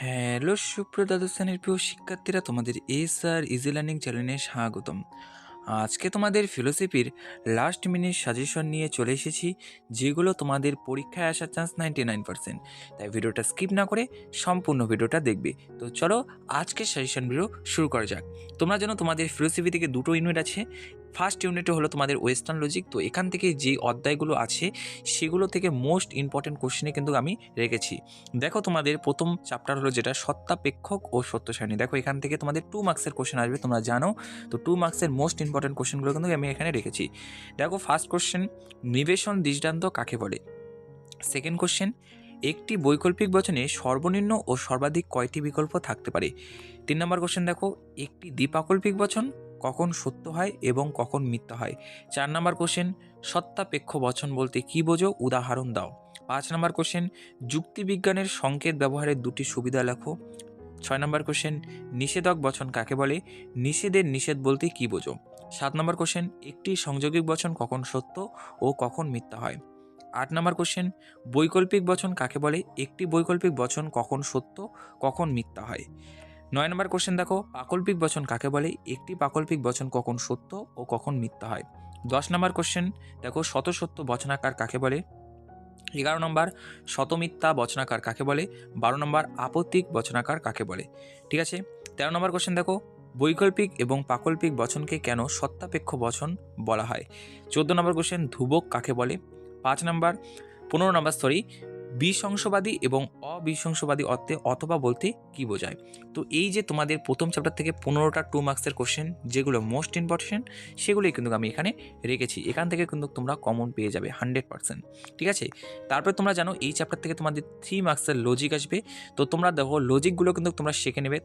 Hello, সুপ্রিয় দ্বাদশ শ্রেণির প্রিয় শিক্ষার্থীরা, তোমাদের এস আর ইজি লার্নিং চ্যানেলে স্বাগতম। আজকে তোমাদের ফিলোসফির লাস্ট মিনিট সাজেশন নিয়ে চলে এসেছি, যেগুলো তোমাদের পরীক্ষায় আসার চান্স নাইনটি নাইন পার্সেন্ট তাই ভিডিওটা স্কিপ না করে সম্পূর্ণ ভিডিওটা দেখবে। তো চলো, আজকের সাজেশন ভিডিও শুরু করা যাক। তোমরা যেন তোমাদের ফিলোসফি থেকে দুটো ইউনিট আছে। ফার্স্ট ইউনিটে হলো তোমাদের ওয়েস্টার্ন লজিক তো এখান থেকে যে অধ্যায়গুলো আছে, সেগুলো থেকে মোস্ট ইম্পর্টেন্ট কোশ্চেনে কিন্তু আমি রেখেছি। দেখো তোমাদের প্রথম চ্যাপ্টার হলো যেটা সত্তাপেক্ষক ও সত্য সারণী দেখো এখান থেকে তোমাদের টু মার্কসের কোশ্চেন আসবে, তোমরা জানো। তো টু মার্কসের মোস্ট ইম্পর্টেন্ট কোশ্চেনগুলো কিন্তু আমি এখানে রেখেছি। দেখো ফার্স্ট কোশ্চেন নিবেশন দৃষ্টান্ত কাকে বলে? সেকেন্ড কোশ্চেন একটি বৈকল্পিক বচনে সর্বনিম্ন ও সর্বাধিক কয়টি বিকল্প থাকতে পারে? তিন নম্বর কোশ্চেন দেখো, একটি দ্বিপাকল্পিক বচন কখন সত্য হয় এবং কখন মিথ্যা হয়। চার নম্বর কোশ্চেন সত্তাপেক্ষ বচন বলতে কী বোঝো? উদাহরণ দাও। পাঁচ নম্বর কোশ্চেন যুক্তিবিজ্ঞানের সংকেত ব্যবহারের দুটি সুবিধা লেখো। ছয় নম্বর কোশ্চেন নিষেধক বচন কাকে বলে? নিষেধের নিষেধ বলতে কী বোঝো? সাত নম্বর কোশ্চেন একটি সংযোগিক বচন কখন সত্য ও কখন মিথ্যা হয়? আট নম্বর কোশ্চেন বৈকল্পিক বচন কাকে বলে? একটি বৈকল্পিক বচন কখন সত্য, কখন মিথ্যা হয়? নয় নম্বর কোশ্চেন দেখো, পাকল্পিক বচন কাকে বলে? একটি পাকল্পিক বচন কখন সত্য ও কখন মিথ্যা হয়? দশ নম্বর কোশ্চেন দেখো শত সত্য বচনাকার কাকে বলে? এগারো নম্বর, শতমিথ্যা বচনাকার কাকে বলে? বারো নম্বর, আপত্তিক বচনাকার কাকে বলে? ঠিক আছে? তেরো নম্বর কোশ্চেন দেখো, বৈকল্পিক এবং পাকল্পিক বচনকে কেন সত্তাপেক্ষ বচন বলা হয়? চোদ্দ নম্বর কোশ্চেন ধ্রুবক কাকে বলে? পাঁচ নম্বর, পনেরো নম্বর সরি বিশংসবাদী এবং অবিশংসবাদী অর্থে অথবা বলতে কি বোঝায়? তো এই যে তোমাদের প্রথম চ্যাপ্টার থেকে পনেরোটা টু মার্কসের কোশ্চেন যেগুলো মোস্ট ইম্পর্টেন্ট সেগুলোই কিন্তু আমি এখানে রেখেছি। এখান থেকে কিন্তু তোমরা কমন পেয়ে যাবে হান্ড্রেড পার্সেন্ট ঠিক আছে? তারপরে তোমরা জানো এই চ্যাপ্টার থেকে তোমাদের থ্রি মার্কসের লজিক আসবে। তো তোমরা দেখো লজিকগুলো কিন্তু তোমরা শিখে নেবে।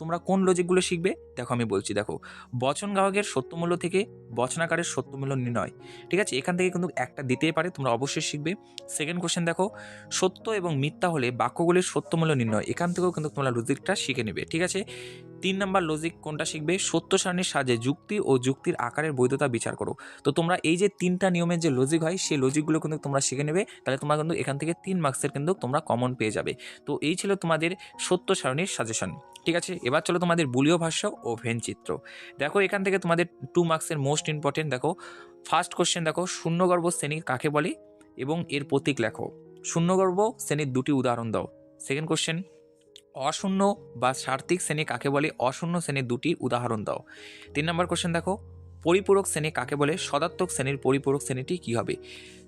তোমরা কোন লজিকগুলো শিখবে? দেখো আমি বলছি, দেখো, বচন গ্রাহকের সত্যমূল্য থেকে বচনাকারের সত্যমূল্য নির্ণয়। ঠিক আছে? এখান থেকে কিন্তু একটা দিতেই পারে, তোমরা অবশ্যই শিখবে। সেকেন্ড কোশ্চেন দেখো, সত্য এবং মিথ্যা হলে বাক্যগুলির সত্যমূল্য নির্ণয়। এখান থেকেও কিন্তু তোমরা লজিকটা শিখে নেবে। ঠিক আছে? তিন নাম্বার লজিক কোনটা শিখবে? সত্য সারণীর সাহায্যে যুক্তি ও যুক্তির আকারের বৈধতা বিচার করো। তো তোমরা এই যে তিনটা নিয়মের যে লজিক হয়, সেই লজিকগুলো কিন্তু তোমরা শিখে নেবে। তাহলে তোমরা কিন্তু এখান থেকে তিন মার্কসের কিন্তু তোমরা কমন পেয়ে যাবে। তো এই ছিল তোমাদের সত্য সারণীর সাজেশন ঠিক আছে? এবার চলো তোমাদের বুলীয় ভাষ্য ও ভেনচিত্র দেখো, এখান থেকে তোমাদের টু মার্কসের মোস্ট ইম্পর্টেন্ট দেখো। ফার্স্ট কোশ্চেন দেখো শূন্যগর্ভ শ্রেণি কাকে বলে? এবং এর প্রতীক লেখো। শূন্যগর্ভ শ্রেণির দুটি উদাহরণ দাও। সেকেন্ড কোশ্চেন অশূন্য বা সার্থিক শ্রেণি কাকে বলে? অশূন্য শ্রেণির দুটি উদাহরণ দাও। তিন নম্বর কোশ্চেন দেখো। পরিপূরক শ্রেণি কাকে বলে? সদাত্মক শ্রেণির পরিপূরক শ্রেণীটি কী হবে?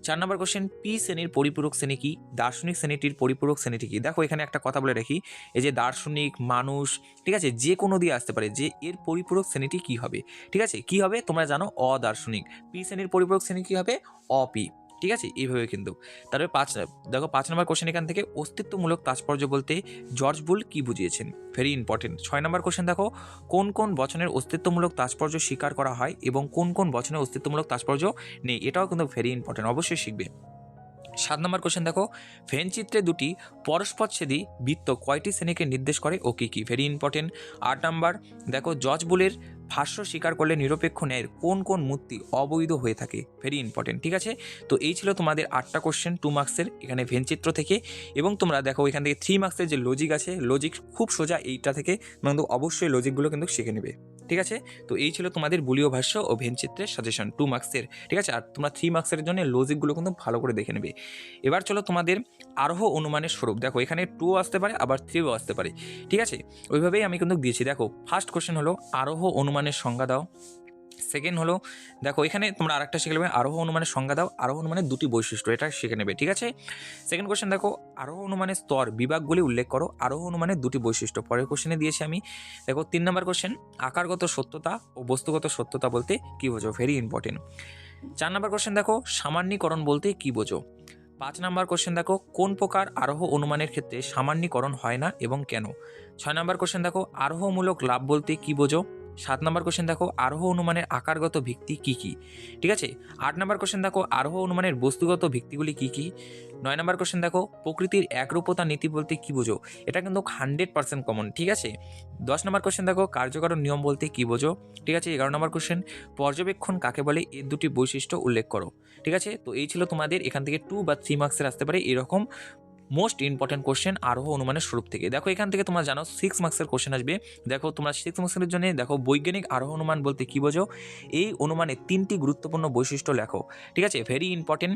চার নম্বর কোশ্চেন পি শ্রেণির পরিপূরক শ্রেণি কি? দার্শনিক শ্রেণীটির পরিপূরক শ্রেণীটি কি? দেখো এখানে একটা কথা বলে রাখি। এই যে দার্শনিক, মানুষ, ঠিক আছে? যে কোনো দিয়ে আসতে পারে। যে এর পরিপূরক শ্রেণীটি কি হবে? ঠিক আছে? কি হবে? তোমরা জানো, অদার্শনিক। পি শ্রেণির পরিপূরক শ্রেণি কি হবে? অপি। ঠিক আছে? এইভাবে কিন্তু। তারপরে পাঁচ দেখো পাঁচ নম্বর কোশ্চেন এখান থেকে অস্তিত্বমূলক তাৎপর্য বলতে জর্জ বুল কি বুঝিয়েছেন? ভেরি ইম্পর্টেন্ট ছয় নম্বর কোশ্চেন দেখো, কোন কোন বচনের অস্তিত্বমূলক তাৎপর্য স্বীকার করা হয় এবং কোন কোন বচনের অস্তিত্বমূলক তাৎপর্য নেই? এটাও কিন্তু ভেরি ইম্পর্টেন্ট অবশ্যই শিখবে। সাত নম্বর কোশ্চেন দেখো ভেন চিত্রে দুটি পরস্পরচ্ছেদী বৃত্ত কয়টি শ্রেণীকে নির্দেশ করে ও কী কী? ভেরি ইম্পর্টেন্ট আট নম্বর, দেখো জজ বুলের ভাষ্য স্বীকার করলে নিরপেক্ষ ন্যায়ের কোন কোন মূর্তি অবৈধ হয়ে থাকে? ভেরি ইম্পর্টেন্ট ঠিক আছে? তো এই ছিল তোমাদের আটটা কোশ্চেন টু মার্কসের এখানে ভেনচিত্র থেকে। এবং তোমরা দেখো এখান থেকে থ্রি মার্কসের যে লজিক আছে লজিক খুব সোজা এইটা থেকে তোমরা অবশ্যই লজিকগুলো কিন্তু শিখে নেবে। ঠিক আছে? তো এই ছিল তোমাদের বুলীয় ভাষ্য ও ভেনচিত্রের সাজেশন টু মার্কসের ঠিক আছে? আর তোমরা থ্রি মার্কসের জন্য লজিকগুলো কিন্তু ভালো করে দেখে নেবে। এবার চলো তোমাদের আরোহ অনুমানের স্বরূপ। দেখো, এখানে টু আসতে পারে, আবার থ্রিও আসতে পারে। ঠিক আছে? ওইভাবেই আমি কিন্তু দিয়েছি। দেখো ফার্স্ট কোশ্চেন হলো, আরোহ অনুমানের সংজ্ঞা দাও। সেকেন্ড হলো, দেখো এখানে তোমরা আরেকটা শিখে নেবে, আরোহ অনুমানের সংজ্ঞা দাও, আরোহ অনুমানের দুটি বৈশিষ্ট্য, এটা শিখে নেবে, ঠিক আছে? সেকেন্ড কোশ্চেন দেখো, আরোহ অনুমানের স্তর বিভাগগুলি উল্লেখ করো, আরোহ অনুমানের দুটি বৈশিষ্ট্য, পরের কোশ্চেনে দিয়েছি আমি। দেখো, তিন নম্বর কোশ্চেন আকারগত সত্যতা ও বস্তুগত সত্যতা বলতে কী বোঝো? ভেরি ইম্পর্টেন্ট চার নম্বর কোশ্চেন দেখো, সামান্যীকরণ বলতে কী বোঝো? পাঁচ নম্বর কোশ্চেন দেখো, কোন প্রকার আরোহ অনুমানের ক্ষেত্রে সামান্যীকরণ হয় না এবং কেন? ছয় নম্বর কোশ্চেন দেখো, আরোহমূলক লাভ বলতে কী বোঝো? সাত নম্বর কোশ্চেন দেখো আরোহ অনুমানের আকারগত ভিত্তি কী কী? ঠিক আছে? আট নম্বর কোশ্চেন দেখো আরোহ অনুমানের বস্তুগত ভিত্তিগুলি কী কী? নয় নম্বর কোশ্চেন দেখো, প্রকৃতির একরূপতা নীতি বলতে কী বোঝো? এটা কিন্তু হান্ড্রেড পার্সেন্ট কমন ঠিক আছে? দশ নম্বর কোশ্চেন দেখো, কার্যকরণ নিয়ম বলতে কী বোঝো? ঠিক আছে, এগারো নম্বর কোশ্চেন পর্যবেক্ষণ কাকে বলে? এর দুটি বৈশিষ্ট্য উল্লেখ করো, ঠিক আছে? তো এই ছিল তোমাদের এখান থেকে টু বা থ্রি মার্কসের আসতে পারে, এরকম মোস্ট ইম্পর্টেন্ট কোশ্চেন আরোহ অনুমানের স্বরূপ থেকে। দেখো এখান থেকে তোমরা জানো সিক্স মার্কসের কোশ্চেন আসবে। দেখো তোমরা সিক্স মার্কসের জন্য দেখো বৈজ্ঞানিক আরোহ অনুমান বলতে কী বোঝো? এই অনুমানে তিনটি গুরুত্বপূর্ণ বৈশিষ্ট্য লেখো। ঠিক আছে? ভেরি ইম্পর্টেন্ট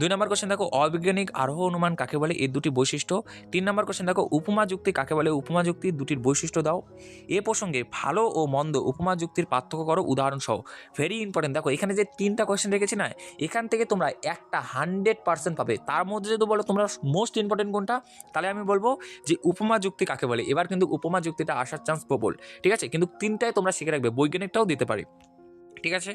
দুই নম্বর কোশ্চেন দেখো অবৈজ্ঞানিক আরোহ অনুমান কাকে বলে? এর দুটি বৈশিষ্ট্য। তিন নম্বর কোশ্চেন দেখো উপমা যুক্তি কাকে বলে? উপমা যুক্তি দুটির বৈশিষ্ট্য দাও। এ প্রসঙ্গে ভালো ও মন্দ উপমা যুক্তির পার্থক্য করো উদাহরণ সহ ভেরি ইম্পর্টেন্ট দেখো এখানে যে তিনটা কোয়েশ্চেন রেখেছি না, এখান থেকে তোমরা একটা হান্ড্রেড পার্সেন্ট পাবে। তার মধ্যে যদি বলো তোমরা মোস্ট ইম্পর্টেন্ট কোনটা? তাহলে আমি বলব যে উপমা যুক্তি কাকে বলে? এবার কিন্তু উপমা যুক্তিটা আসার চান্স প্রবল। ঠিক আছে? কিন্তু তিনটায় তোমরা শিখে রাখবে। বৈজ্ঞানিকটাও দিতে পারি। ঠিক আছে?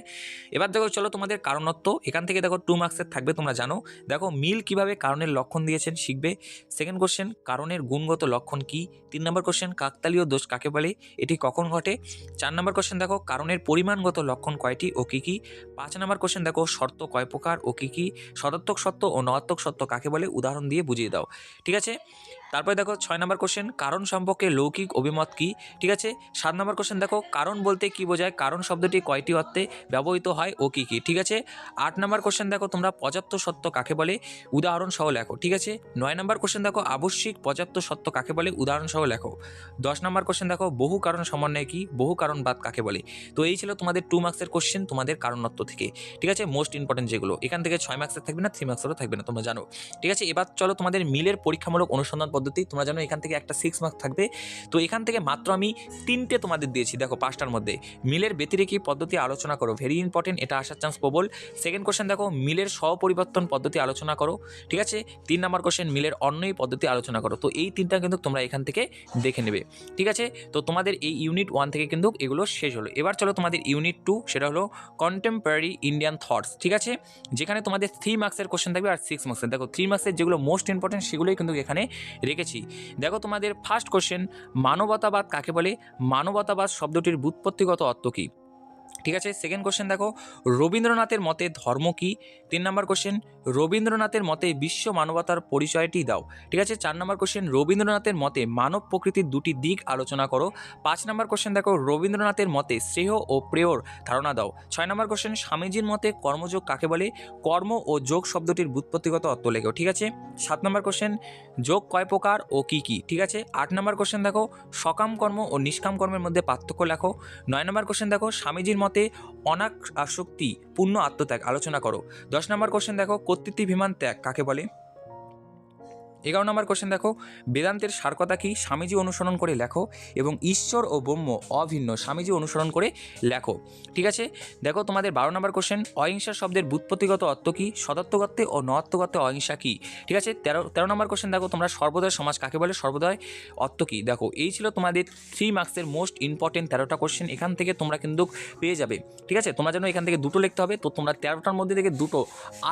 এবার দেখো চলো তোমাদের কারণত্ব। এখান থেকে দেখো টু মার্কসের থাকবে, তোমরা জানো। দেখো, মিল কীভাবে কারণের লক্ষণ দিয়েছেন শিখবে। সেকেন্ড কোশ্চেন কারণের গুণগত লক্ষণ কি? তিন নম্বর কোশ্চেন কাকতালীয় দোষ কাকে বলে? এটি কখন ঘটে? চার নম্বর কোশ্চেন দেখো, কারণের পরিমাণগত লক্ষণ কয়টি ও কী কী? পাঁচ নম্বর কোশ্চেন দেখো, শর্ত কয় প্রকার ও কী কী? সদাত্মক সত্য ও নয়াত্মক সত্য কাকে বলে? উদাহরণ দিয়ে বুঝিয়ে দাও। ঠিক আছে? তারপরে দেখো ছয় নম্বর কোশ্চেন কারণ সম্পর্কে লৌকিক অভিমত কি? ঠিক আছে? সাত নম্বর কোশ্চেন দেখো কারণ বলতে কি বোঝায়? কারণ শব্দটি কয়টি অর্থে ব্যবহৃত হয় ও কী কী? ঠিক আছে? আট নম্বর কোশ্চেন দেখো তোমরা পর্যাপ্ত সত্য কাকে বলে? উদাহরণ সহ লেখো, ঠিক আছে? নয় নম্বর কোশ্চেন দেখো আবশ্যিক পর্যাপ্ত সত্য কাকে বলে? উদাহরণ সহ লেখো। দশ নম্বর কোশ্চেন দেখো বহু কারণ সমন্বয় কি? বহু কারণ বাদ কাকে বলে? তো এই ছিল তোমাদের টু মার্ক্সের কোশ্চেন তোমাদের কারণত্ব থেকে। ঠিক আছে? মোস্ট ইম্পর্টেন্ট যেগুলো। এখান থেকে ছয় মার্ক্সের থাকবে না থ্রি মার্কসেরও থাকবে না, তোমরা জানো। ঠিক আছে? এবার চলো তোমাদের মিলের পরীক্ষামূলক অনুসন্ধান পদ্ধতি, তোমরা জানো এখান থেকে একটা সিক্স মার্ক থাকবে। তো এখান থেকে মাত্র আমি তিনটে তোমাদের দিয়েছি, দেখো পাঁচটার মধ্যে। মিলের ব্যতিরেকি পদ্ধতি আলোচনা করো ভেরি ইম্পর্টেন্ট এটা আসার চান্স প্রবল। সেকেন্ড কোশ্চেন দেখো, মিলের স্বপরিবর্তন পদ্ধতি আলোচনা করো, ঠিক আছে? তিন নম্বর কোশ্চেন মিলের অন্যই পদ্ধতি আলোচনা করো। তো এই তিনটা কিন্তু তোমরা এখান থেকে দেখে নেবে, ঠিক আছে? তো তোমাদের এই ইউনিট ওয়ান থেকে কিন্তু এগুলো শেষ হলো। এবার চলো তোমাদের ইউনিট টু সেটা হলো কন্টেম্পোরারি ইন্ডিয়ান থটস ঠিক আছে? যেখানে তোমাদের থ্রি মার্কসের কোশ্চেন থাকবে আর সিক্স মার্কসের দেখো থ্রি মার্কসের যেগুলো মোস্ট ইম্পর্টেন্ট সেগুলোই কিন্তু এখানে রেখেছি। দেখো তোমাদের ফার্স্ট কোশ্চেন মানবতাবাদ কাকে বলে? মানবতাবাদ শব্দটির ব্যুৎপত্তিগত অর্থ কী? ঠিক আছে সেকেন্ড কোশ্চেন দেখো, রবীন্দ্রনাথের মতে ধর্ম কী? তিন নম্বর কোশ্চেন রবীন্দ্রনাথের মতে বিশ্ব মানবতার পরিচয়টি দাও। ঠিক আছে? চার নম্বর কোশ্চেন রবীন্দ্রনাথের মতে মানব প্রকৃতির দুটি দিক আলোচনা করো। পাঁচ নম্বর কোশ্চেন দেখো, রবীন্দ্রনাথের মতে শ্রেয় ও প্রেয়র ধারণা দাও। ছয় নম্বর কোশ্চেন স্বামীজির মতে কর্মযোগ কাকে বলে? কর্ম ও যোগ শব্দটির ব্যুৎপত্তিগত অর্থ লেখো, ঠিক আছে? সাত নম্বর কোশ্চেন যোগ কয় প্রকার ও কী কী? ঠিক আছে? আট নম্বর কোশ্চেন দেখো, সকাম কর্ম ও নিষ্কাম কর্মের মধ্যে পার্থক্য লেখো। নয় নম্বর কোশ্চেন দেখো, স্বামীজির মতে অনাক আসক্তি পূর্ণ আত্মত্যাগ আলোচনা করো। দশ নম্বর কোশ্চেন দেখো কর্তৃত্বভিমান ত্যাগ কাকে বলে? এগারো নম্বর কোশ্চেন দেখো, বেদান্তের সারকতা কি? স্বামীজি অনুসরণ করে লেখো এবং ঈশ্বর ও ব্রহ্ম অভিন্ন স্বামীজি অনুসরণ করে লেখো। ঠিক আছে? দেখো তোমাদের বারো নম্বর কোশ্চেন অহিংসা শব্দের বুৎপত্তিগত অর্থ কী? সদত্বগত্বে ও নত্বগত্বে অহিংসা কী? ঠিক আছে? তেরো তেরো নম্বর কোশ্চেন দেখো তোমরা, সর্বদয় সমাজ কাকে বলে? সর্বদয় অর্থ কী? দেখো, এই ছিল তোমাদের থ্রি মার্কসের মোস্ট ইম্পর্টেন্ট তেরোটা কোশ্চেন এখান থেকে তোমরা কিন্তু পেয়ে যাবে। ঠিক আছে? তোমরা যেন এখান থেকে দুটো লিখতে হবে, তো তোমরা তেরোটার মধ্যে থেকে দুটো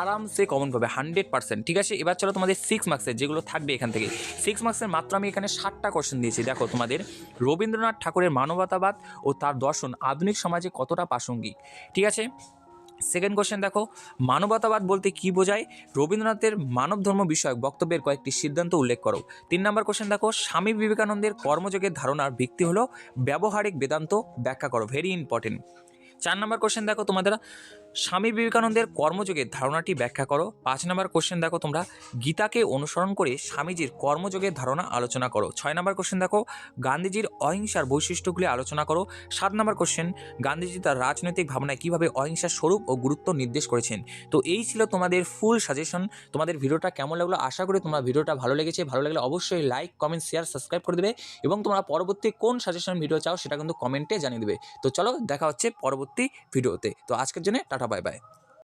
আরামসে কমন পাবে হান্ড্রেড পার্সেন্ট ঠিক আছে? এবার চলো তোমাদের সিক্স মার্কসের যেগুলো থাকবে এখান থেকে। সিক্স মার্কসের মাত্র আমি এখানে ষাটটা কোশ্চেন দিয়েছি। দেখো তোমাদের, রবীন্দ্রনাথ ঠাকুরের মানবতাবাদ ও তার দর্শন আধুনিক সমাজে কতটা প্রাসঙ্গিক? ঠিক আছে? সেকেন্ড কোশ্চেন দেখো, মানবতাবাদ বলতে কি বোঝায়? রবীন্দ্রনাথের মানব ধর্ম বিষয়ক বক্তব্যের কয়েকটি সিদ্ধান্ত উল্লেখ করো। তিন নম্বর কোশ্চেন দেখো, স্বামী বিবেকানন্দের কর্মযোগের ধারণার ভিত্তি হলো ব্যবহারিক বেদান্ত ব্যাখ্যা করো। ভেরি ইম্পর্টেন্ট চার নম্বর কোশ্চেন দেখো তোমাদের স্বামী বিবেকানন্দের কর্মযোগের ধারণাটি ব্যাখ্যা করো। পাঁচ নম্বর কোশ্চেন দেখো তোমরা। গীতাকে অনুসরণ করে স্বামীজির কর্মযোগের ধারণা আলোচনা করো। ছয় নম্বর কোশ্চেন দেখো। গান্ধীজির অহিংসার বৈশিষ্ট্যগুলি আলোচনা করো। সাত নম্বর কোশ্চেন গান্ধীজি তার রাজনৈতিক ভাবনায় কীভাবে অহিংসার স্বরূপ ও গুরুত্ব নির্দেশ করেছেন। তো এই ছিল তোমাদের ফুল সাজেশন তোমাদের ভিডিওটা কেমন লাগল আশা করি তোমার ভিডিওটা ভালো লেগেছে। ভালো লাগলে অবশ্যই লাইক কমেন্ট শেয়ার সাবস্ক্রাইব করে দেবে এবং তোমরা পরবর্তী কোন সাজেশন ভিডিও চাও সেটা কিন্তু কমেন্টে জানিয়ে দেবে। তো চলো দেখা হচ্ছে পরবর্তী ভিডিওতে তো। আজকের জন্য টাটা বাই বাই